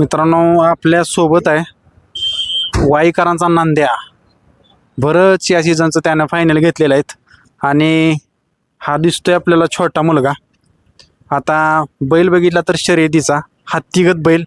मित्रांनो आपल्यासोबत आहे वाईकरांचा नांद्या. बरंच या सीझनचं त्यानं फायनल घेतलेलं आहेत. आणि हा दिसतोय आपल्याला छोटा मुलगा. आता बैल बघितला तर शर्यतीचा. हत्तीगत बैल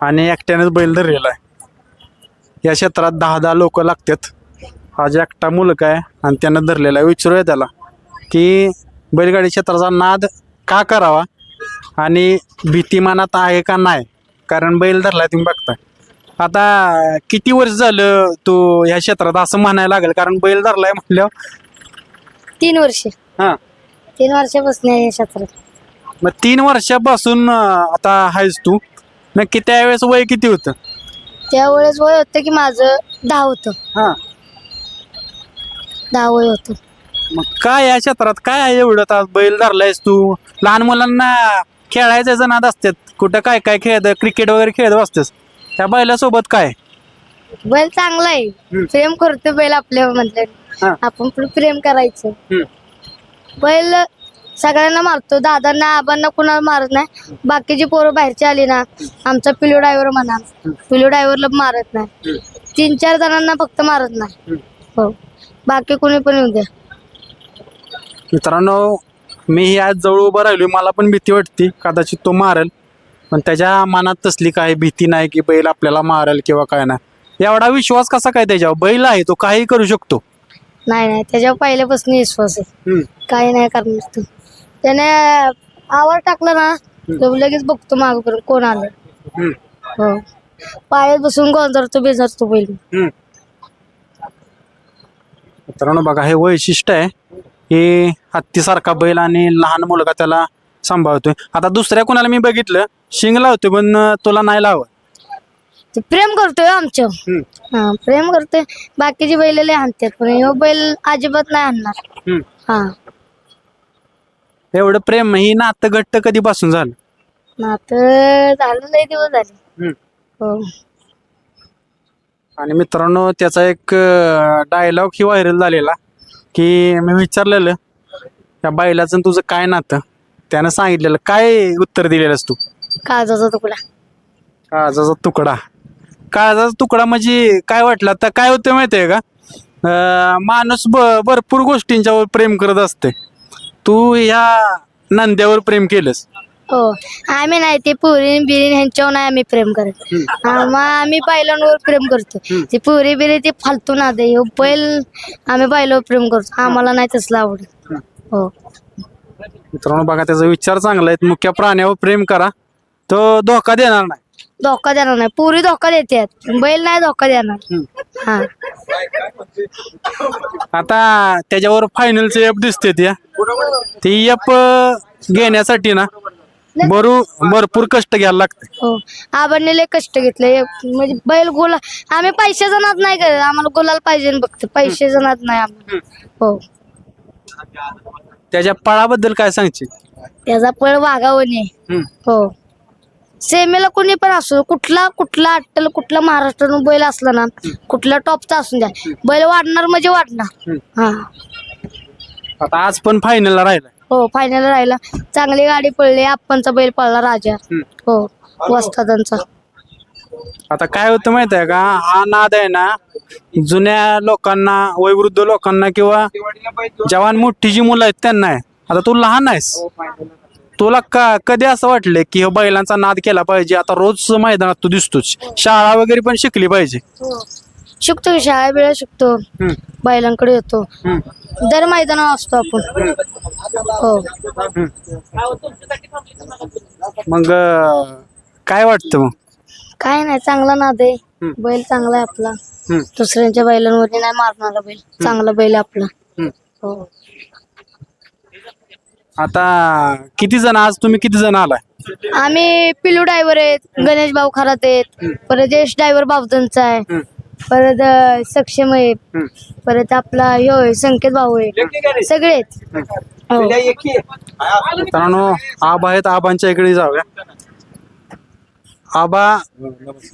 आणि एकट्यानेच बैल धरलेला आहे. या क्षेत्रात दहा दहा लोक लागतात. हा जे एकटा मुलगा आहे आणि त्यानं धरलेला आहे. विचारूया त्याला की बैलगाडी क्षेत्राचा नाद का करावा आणि भीती मनात आहे का नाही? कारण बैल धरला तुम्ही बघताय. आता किती वर्ष झालं तू ह्या क्षेत्रात असं म्हणायला लागेल कारण बैल धरलाय म्हटल्यावर तीन वर्ष. हां. तीन वर्षापासून आहे या क्षेत्रात. मग तीन वर्षापासून अं, आता आहेस तू. नक्की त्यावेळेस वय किती होतं? त्यावेळेस वय होतं की माझं दहा होतं. हां. दहा वय होतं. मग काय या क्षेत्रात काय आहे एवढं? बैल धरलायस तू. लहान मुलांना खेळायचं नाद असतात. कुठं काय काय खेळत क्रिकेट वगैरे खेळत असतेस त्या बैलासोबत काय? बैल चांगला आहे. प्रेम करतो बैल आपल्या म्हटलं. आपण पण प्रेम करायचं. बैल सगळ्यांना मारतो. दादांना आबांना कुणाला मारत नाही. बाकीची पोरं बाहेरची आली ना आमचा पिलो ड्रायव्हर म्हणा. पिलो ड्रायव्हरला मारत नाही. तीन चार जणांना फक्त मारत नाही. हो. बाकी कोणी पण येऊ द्या. मित्रांनो मी आज जवळ उभं राहिलो मला पण भीती वाटते. कदाचित तो मारेल. पण त्याच्या मनात तसली काही भीती नाही की बैल आपल्याला मारेल किंवा काय नाही. एवढा विश्वास कसा काय त्याच्यावर? बैल आहे तो काही करू शकतो. नाही नाही त्याच्यावर पहिल्यापासून विश्वास आहे. काही नाही करणार तू. त्याने आवाज टाकला ना तो लगेच बघतो माग करून कोण आलं. हो. पायात बसून गोंधळतो बेजारतो बैल. मित्रांनो बघा हे वैशिष्ट्य आहे. हे हत्तीसारखा बैल आणि लहान मुलगा त्याला सांभाळतोय. आता दुसऱ्या कोणाला मी बघितलं शिंग लावतोय पण तुला नाही लावत. ते प्रेम करतोय आमच्या हा प्रेम करतोय. बाकीचे बैल लय हाणतात पण ह्यो बैल अजिबात नाही आणणार हा. एवढं प्रेम ही नातं घट्ट कधीपासून झालं? ना तर झालं लय दिवस झाले. हो. आणि मित्रांनो त्याचा एक डायलॉग ही व्हायरल झालेला की मी विचारलेलं त्या बैलाचं आणि तुझं काय नातं? त्यानं सांगितलेलं काय उत्तर दिलेलंस तू? काळजाचा तुकडा. काळजाचा तुकडा. काळजाचा तुकडा म्हणजे काय वाटलं? आता काय होतं माहिती आहे का? अं, माणूस ब भरपूर गोष्टींच्यावर प्रेम करत असते तू ह्या नंद्यावर प्रेम केलंस. हो. आम्ही नाही ते पुरी बिरी ह्यांच्यावर नाही आम्ही प्रेम करत. आम्ही बैलांवर प्रेम करतो ते पुरी बिरी ते फालतू ना दे ह्यो बैल आम्ही बैलावर प्रेम करतो आम्हाला नाही तसलं आवडत. हो. मित्रांनो बघा त्याचा विचार चांगला आहे. मुख्य प्राण्यावर प्रेम करा. तो धोका देणार नाही. धोका देणार नाही. पुरी धोका देतात बैल नाही धोका देणार. हा. आता त्याच्यावर फायनलचे ॲप दिसते त्या ती ॲप घेण्यासाठी ना बरू भरपूर कष्ट घ्यायला लागते हो. आबांनी लय कष्ट घेतले. म्हणजे बैल गोला आम्ही पैशाचा नाद नाही करत. आम्हाला गोलाला पाहिजे फक्त. पैशाचा नाद नाही आम्हाला हो. त्याच्या पळाबद्दल काय सांगशील? त्याचा पळ वागावणे हो. सेमेला कोणी पण असो कुठला कुठला अट्टल कुठला महाराष्ट्रातून बैल असला ना कुठला टॉपचा असून द्या बैल वाढणार म्हणजे वाढणार. हा. आता आज पण फायनलला राहिला. हो फायनल राहिला. चांगली गाडी पडली आपणचा बैल पळला राजा. हो वस्तादांचा. आता काय होतं माहीत आहे का? हा नाद आहे ना जुन्या लोकांना वयोवृद्ध लोकांना किंवा जवान मोठी जी मुलं आहेत त्यांना आहे. आता तू लहान आहेस. तुला का कधी असं वाटलं की बैलांचा नाद केला पाहिजे? आता रोज मैदानात तू दिसतोच शाळा वगैरे पण शिकली पाहिजे. शिकतो की शाळा बिळा शिकतो. बैलांकडे येतो. दर मैदानावर असतो आपण. हो. मग अं, काय वाटतं मग? काय नाही चांगला नाद आहे. बैल चांगला आहे आपला. हम्म. दुसऱ्यांच्या बैलांवर नाही मारणारा बैल. चांगला बैल आहे आपला. हम्म. हो. आता किती जण आज तुम्ही किती जण आलाय? आम्ही पिलू ड्रायव्हर आहेत गणेश भाऊ खरात आहेत परत जयेश ड्रायव्हर बाबधनचा आहे परत अं, सक्षम आहे परत आपला ह्यो आहे, संकेत भाऊ आहे सगळे आहेत. हो. मित्रांनो आबा आहेत आबांच्या इकडे जाऊया. आबा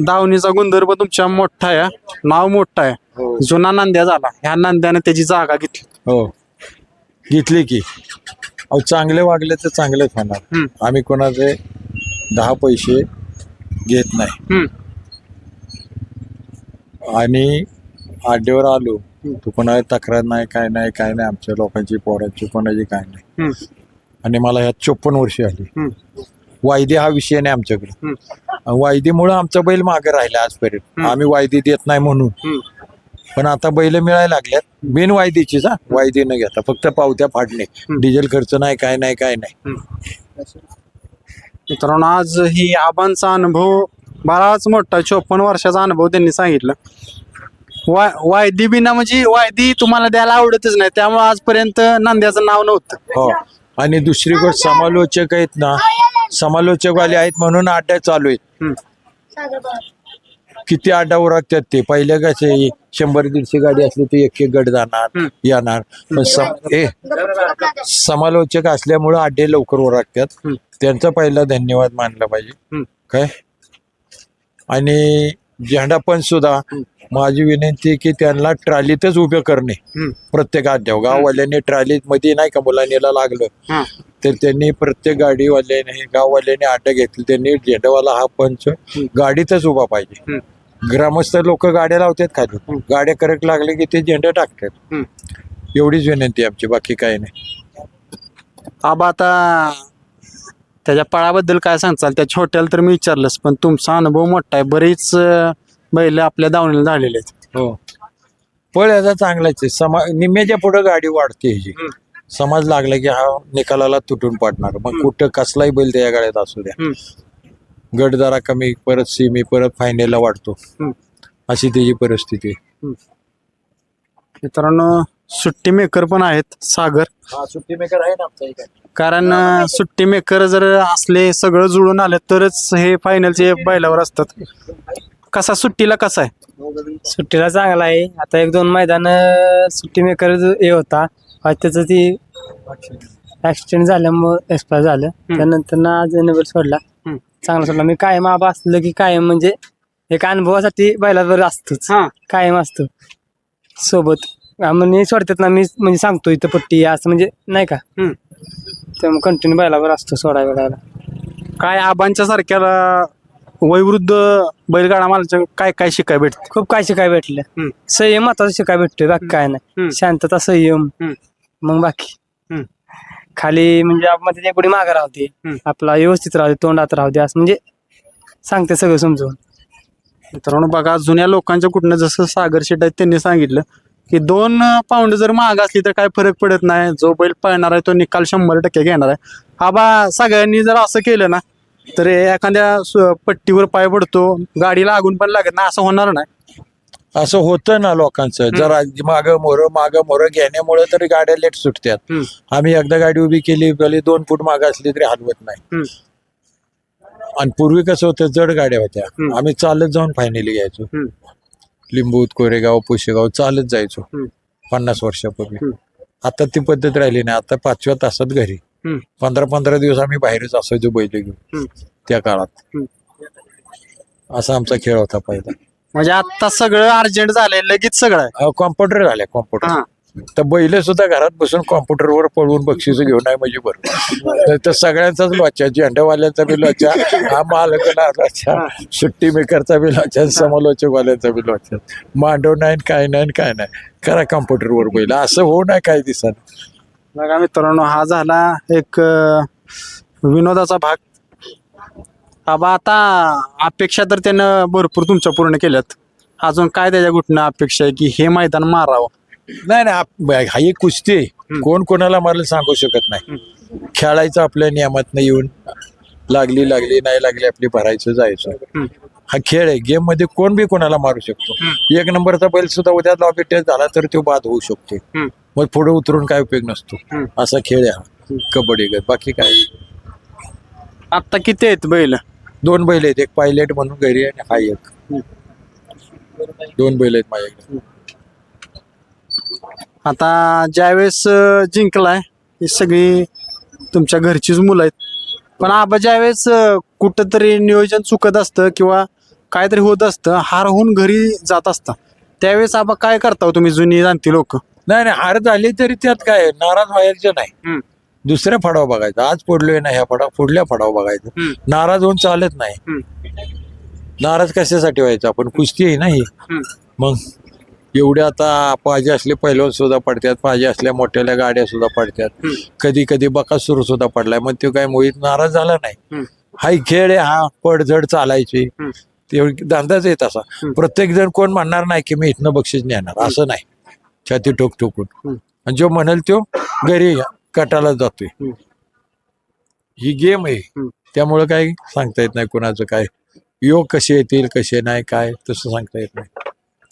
दावणीचा गुंदर्भ तुमच्या मोठा आहे. नाव मोठं आहे. जुना नांद्या झाला. ह्या नांद्याने त्याची जागा घेतली. हो. घेतली की. अहो चांगले वागले तर चांगलेच होणार हम्म. आम्ही कोणाचे दहा पैसे घेत नाही हम्म. आणि आड्यावर आलो तू कोणाला तक्रार नाही काय नाही काय नाही आमच्या लोकांची पोरांची कोणाची काय नाही हम्म. आणि मला ह्यात चोपन्न वर्ष आली हम्म. वायदे हा विषय नाही आमच्याकडे हम्म. वायदीमुळं आमचा बैल मागे राहिला आजपर्यंत आम्ही वायदी देत नाही म्हणून हम्म. पण आता बैल मिळायला लागल्यात. बिन वायदीचीच हा. वायदी न घेता. फक्त पावत्या फाडणे. डिझेल खर्च नाही काय नाही काय नाही. मित्रांनो आज ही आबांचा अनुभव बराच मोठा चोपन्न वर्षाचा अनुभव त्यांनी सांगितलं. वाय वायदी बिना म्हणजे वायदी तुम्हाला द्यायला आवडतच नाही. त्यामुळे आजपर्यंत नांद्याचं नाव नव्हतं. हो. आणि दुसरी गोष्ट समालोचक आहेत ना. समालोचकवाले आहेत म्हणून अड्डा चालू आहेत. हम्म. किती अड्डा उरकतात ते? पहिल्या कसे शंभर दीडशे गाडी असली तर एक एक गट जाणार येणार. पण सम- ए समालोचक असल्यामुळं अड्डे लवकर हम्म. त्यांचा पहिला धन्यवाद मानला पाहिजे. काय? आणि झेंडा पण सुद्धा माझी विनंती आहे की त्यांना ट्रॉलीतच उभे करणे. प्रत्येक अड्ड्यावर गाववाल्यांनी ट्रॉलीत मध्ये नाही का मुलांनीला लागलं. तर त्यांनी प्रत्येक गाडीवाल्याने गाववाल्याने अड्डा घेतली. त्यांनी झेंडावाला हा पंच गाडीतच उभा पाहिजे. ग्रामस्थ लोक गाड्या लावतात खाली. गाड्या करक लागले की ते झेंडा टाकतात. एवढीच विनंती आमची बाकी काही नाही. आबा आता त्याच्या पळाबद्दल काय सांगचाल त्या छोट्याला तर मी विचारलंच पण तुमचा अनुभव मोठा आहे. बरीच बैल आपल्या दावणीला झालेले आहेत. हो. पळ याचा चांगलाच आहे. समा निम्म्याच्या पुढे गाडी वाढते ह्याची. समाज लागला की हा निकालाला तुटून पडणार. मग कुठं कसलाही बैल त्या गाड्यात असू द्या. गट जरा कमी परत सेमी परत फायनलला वाढतो. अशी त्याची परिस्थिती. मित्रांनो सुट्टी मेकर पण आहेत सागर. हा सुट्टी मेकर आहे ना आमचा एक. कारण सुट्टी मेकर जर असले सगळं जुळून आलं तरच हे फायनलचे बैलावर असतात. कसा सुट्टीला कसा आहे? सुट्टीला चांगला आहे. आता एक दोन मैदान सुट्टी मेकर हे होता. त्याचं ती ऍक्सिडेंट झाल्यामुळं एक्सपायर झालं. त्यानंतर ना आज नंबर सोडला. चांगला सोडला. मी कायम आबा असलं की कायम म्हणजे एक अनुभवासाठी बैलावर असतोच. हा. कायम असतो. सोबत. म्हणजे सोडतात ना मी म्हणजे सांगतो इथं पट्टी असं म्हणजे नाही का? हम्म. त्यामुळे कंटिन्यू बैलावर असतो सोडा वेळाला काय आबांच्या सारख्याला वयवृद्ध बैलगाडा मालच्या काय काय शिकाय भेटते? खूप काय शिकाय भेटलं. हम्म. संयम महत्वाचं शिकाय भेटतोय बाकी काय हम्म. नाही शांतता संयम. हम्म. मग बाकी. हम्म. खाली म्हणजे आपण ते पुढे मागे राहते हम्म. आपला व्यवस्थित राहते तोंडात राहू दे असं म्हणजे सांगते सगळं समजून. मित्रांनो बघा जुन्या लोकांच्या कुठनं जसं सागर शेट आहेत त्यांनी सांगितलं की दोन पाऊंड जर महाग असली तर काय फरक पडत नाही. जो बैल पळणार आहे तो निकाल शंभर टक्के घेणार आहे. आबा सगळ्यांनी जर असं केलं ना तर एखाद्या सु- पट्टीवर पाय पडतो गाडी लागून पण लागत नाही असं होणार नाही. असं होतं ना लोकांचं जरा माग मोर माग मोर घेण्यामुळे तरी गाड्या लेट सुटतात. आम्ही एकदा गाडी उभी केली भले दोन फूट माग असली तरी हलवत नाही. आणि पूर्वी कसं होतं जड गाड्या होत्या. आम्ही चालत जाऊन फायनली घ्यायचो. लिंबूत कोरेगाव पुशेगाव चालत जायचो. पन्नास वर्षापूर्वी. आता ती पद्धत राहिली नाही आता पाचव्या तासात घरी. पंधरा पंधरा दिवस आम्ही बाहेरच असायचो बैल घेऊन. त्या काळात. असा आमचा खेळ होता पहिला म्हणजे आता सगळं अर्जंट झालंय लगेच सगळं कॉम्प्युटर झाले कॉम्प्युटर हा. तर बैल सुद्धा घरात बसून कॉम्प्युटरवर पळवून बक्षीस घेऊन आहे म्हणजे बरं. तर- तर सगळ्यांचाच लोचा झेंडावाल्यांचा बी लोचा हा मालकला लोचा सुट्टी मेकरचा बी लोचा समालोचकवाल्यांचा बी लोचा मांडव नाही न काय नाही न काय नाही. करा कॉम्प्युटरवर बैल. असं होऊ नये काही दिवसात बघा मित्रांनो हा झाला एक अं, विनोदाचा भाग. आबा आता अपेक्षा तर त्यानं भरपूर तुमच्या पूर्ण केल्यात. अजून काय त्याच्या कुठनं अपेक्षा आहे की हे मैदान मारावं? नाही नाही आप- हा एक कुस्ती आहे. कोण कोणाला मारलं सांगू शकत नाही. खेळायचं आपल्या नियमात येऊन लागली लागली नाही लागली आपली भरायचं जायचं. हा खेळ आहे. गेममध्ये कोण बी कोणाला मारू शकतो. एक नंबरचा बैल सुद्धा उद्या लॉबी टेस्ट झाला तर तो बाद होऊ शकतो. हम्म. मग पुढे उतरून काय उपयोग नसतो. असा खेळ आहे हा. कबड्डी बाकी काय? आत्ता किती आहेत बैल? दोन बैल आहेत एक पायलट म्हणून घरी आणि हा एक. दोन बैल आहेत माझ्याकडे. आता ज्यावेळेस अं, जिंकलाय ही सगळी तुमच्या घरचीच मुलं आहेत. पण आबा ज्यावेळेस अं, कुठंतरी नियोजन चुकत असतं किंवा काहीतरी होत असतं हार होऊन घरी जात असतं त्यावेळेस आबा काय करता हो तुम्ही जुनी जाणती लोक? नाही नाही हार झाली तरी त्यात काय आहे, नाराज व्हायचं नाही. दुसऱ्या फडाव बघायचा. आज पडलोय ना ह्या फडाव पुढल्या फडाव बघायचं. नाराज होऊन चालत नाही. नाराज कशासाठी व्हायचं? आपण कुस्ती आहे ना ही. मग एवढे आता पाहिजे असले पैलवान सुद्धा पडतात पाहिजे असल्या मोठ्याल्या गाड्या सुद्धा पडतात. कधी कधी बकासूर सुद्धा पडलाय. मग तो काय मोहित नाराज झाला नाही. हाय खेळ आहे हा पडझड चालायची. तेवढी धंदाच आहे तसा प्रत्येक जण कोण म्हणणार नाही की मी इथनं बक्षीस नेणार. असं नाही. छाती ठोक ठोकून. आणि जो म्हणेल तो घरी कटाला जातोय. ही गेम आहे. त्यामुळे काय सांगता येत नाही कोणाचं काय. योग कसे येतील कसे नाही काय तसं सांगता येत नाही.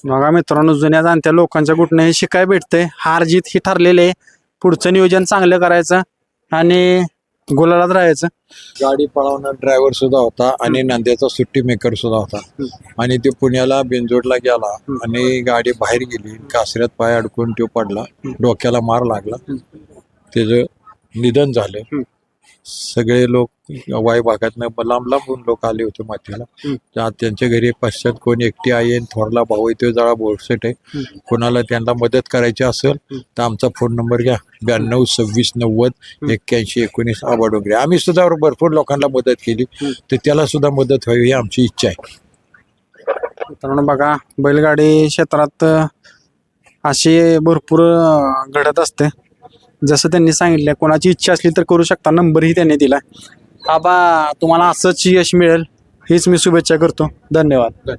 बघा मित्रांनो जुन्या जाणत्या लोकांच्या कुठनं हे शिकाय भेटते हार जीत ही ठरलेले आहे. पुढचं नियोजन चांगलं करायचं आणि गुलालात राहायचं. गाडी पळवणार ड्रायव्हर सुद्धा होता आणि नंद्याचा सुट्टी मेकर सुद्धा होता. आणि ते पुण्याला बेंजोडला गेला आणि गाडी बाहेर गेली. कासऱ्यात पाय अडकून तो पडला. डोक्याला मार लागला. त्याचं निधन झालं. सगळे लोक वाई भागातनं लांब लांबून लोक आले होते त्या- त्यांच्या घरी पश्चात कोण एकटी आई आहे थोरला भाऊ आहे तो जरा बोरसेट आहे. कोणाला त्यांना मदत करायची असेल तर आमचा फोन नंबर घ्या. ब्याण्णव सव्वीस नव्वद एक्क्याऐंशी एकोणीस आबा डोंगरे आम्ही सुद्धा भरपूर लोकांना मदत केली. तर त्याला सुद्धा मदत व्हावी ही आमची इच्छा आहे. मित्रांनो बघा बैलगाडी क्षेत्रात अशी भरपूर घडत असते. जसं त्यांनी सांगितलं कोणाची इच्छा असली तर करू शकता. नंबरही त्यांनी दिला. आबा तुम्हाला असंच यश मिळेल हीच मी शुभेच्छा करतो. धन्यवाद.